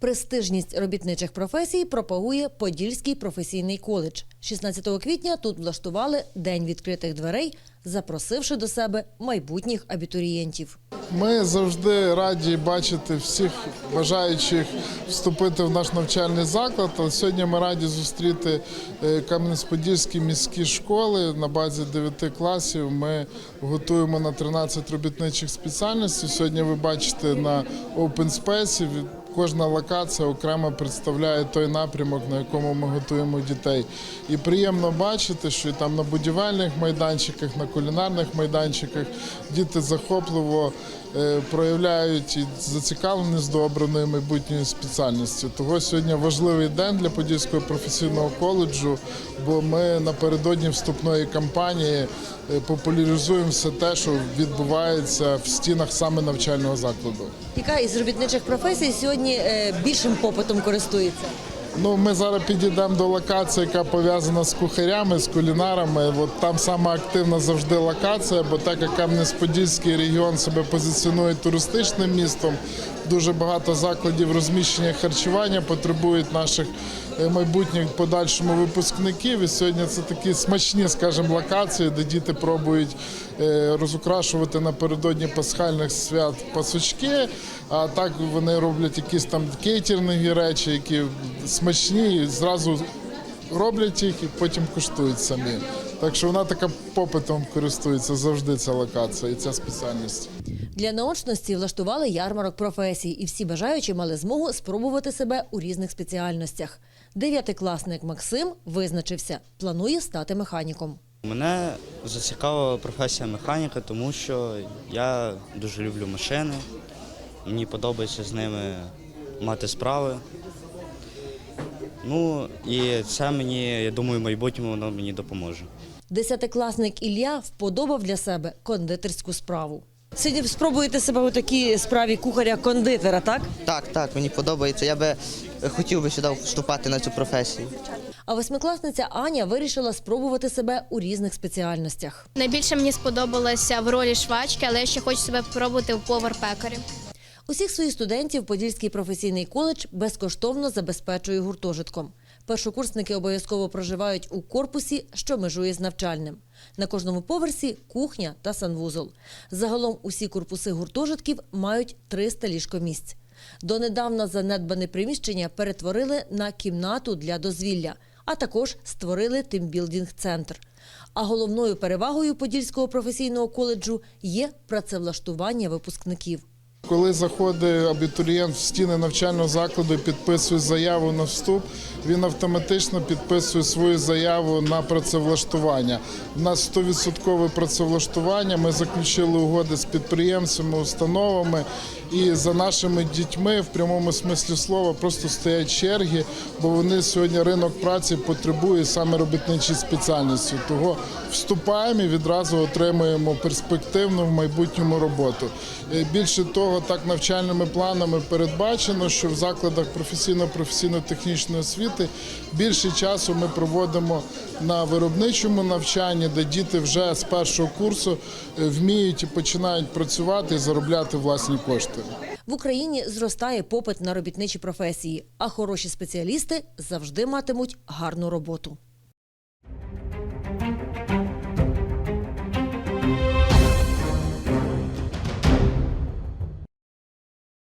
Престижність робітничих професій пропагує Подільський професійний коледж. 16 квітня тут влаштували День відкритих дверей, запросивши до себе майбутніх абітурієнтів. Ми завжди раді бачити всіх бажаючих вступити в наш навчальний заклад. Але сьогодні ми раді зустріти е, Кам'янець-Подільські міські школи на базі 9 класів. Ми готуємо на 13 робітничих спеціальностей. Сьогодні ви бачите на Open Space. Кожна локація окремо представляє той напрямок, на якому ми готуємо дітей. І приємно бачити, що там на будівельних майданчиках, на кулінарних майданчиках діти захопливо е, проявляють і зацікавленість до обраної майбутньої спеціальності. Того сьогодні важливий день для Подільського професійного коледжу, бо ми напередодні вступної кампанії е, популяризуємо все те, що відбувається в стінах саме навчального закладу. Яка із робітничих професій сьогодні е, більшим попитом користується? Ну, ми зараз підійдемо до локації, яка пов'язана з кухарями, з кулінарами. От там саме активна завжди локація, бо так як Кам'янець-Подільський регіон себе позиціонує туристичним містом, дуже багато закладів розміщення харчування потребують наших е, майбутніх подальшому випускників. І сьогодні це такі смачні, скажімо, локації, де діти пробують е, розукрашувати напередодні пасхальних свят пасочки. А так вони роблять якісь там кейтерингові речі, які смачні, і зразу роблять їх і потім куштують самі. Так що вона така попитом користується завжди ця локація і ця спеціальність. Для наочності влаштували ярмарок професій, і всі бажаючі мали змогу спробувати себе у різних спеціальностях. Дев'ятикласник Максим визначився, планує стати механіком. Мене зацікавила професія механіка, тому що я дуже люблю машини. Мені подобається з ними мати справи. Ну і це мені, я думаю, в майбутньому воно мені допоможе. Десятикласник Ілля вподобав для себе кондитерську справу. Сьогодні спробуєте себе у такій справі кухаря-кондитера, так? Так, так, мені подобається. Я би хотів би сюди вступати на цю професію. А восьмикласниця Аня вирішила спробувати себе у різних спеціальностях. Найбільше мені сподобалося в ролі швачки, але я ще хочу себе спробувати в повар-пекарі. Усіх своїх студентів Подільський професійний коледж безкоштовно забезпечує гуртожитком. Першокурсники обов'язково проживають у корпусі, що межує з навчальним. На кожному поверсі кухня та санвузол. Загалом усі корпуси гуртожитків мають 300 ліжкомісць. Донедавна занедбане приміщення перетворили на кімнату для дозвілля, а також створили тимбілдинг-центр. А головною перевагою Подільського професійного коледжу є працевлаштування випускників. Коли заходить абітурієнт в стіни навчального закладу і підписує заяву на вступ, він автоматично підписує свою заяву на працевлаштування. У нас 100% працевлаштування. Ми заключили угоди з підприємцями, установами. І за нашими дітьми в прямому смислі слова просто стоять черги, бо вони сьогодні ринок праці потребує саме робітничої спеціальності. Того вступаємо і відразу отримуємо перспективну в майбутньому роботу. Е, Більше того, так навчальними планами передбачено, що в закладах професійно-професійно-технічної освіти більше часу ми проводимо на виробничому навчанні, де діти вже з першого курсу е, вміють і починають працювати і заробляти власні кошти. В Україні зростає попит на робітничі професії, а хороші спеціалісти завжди матимуть гарну роботу.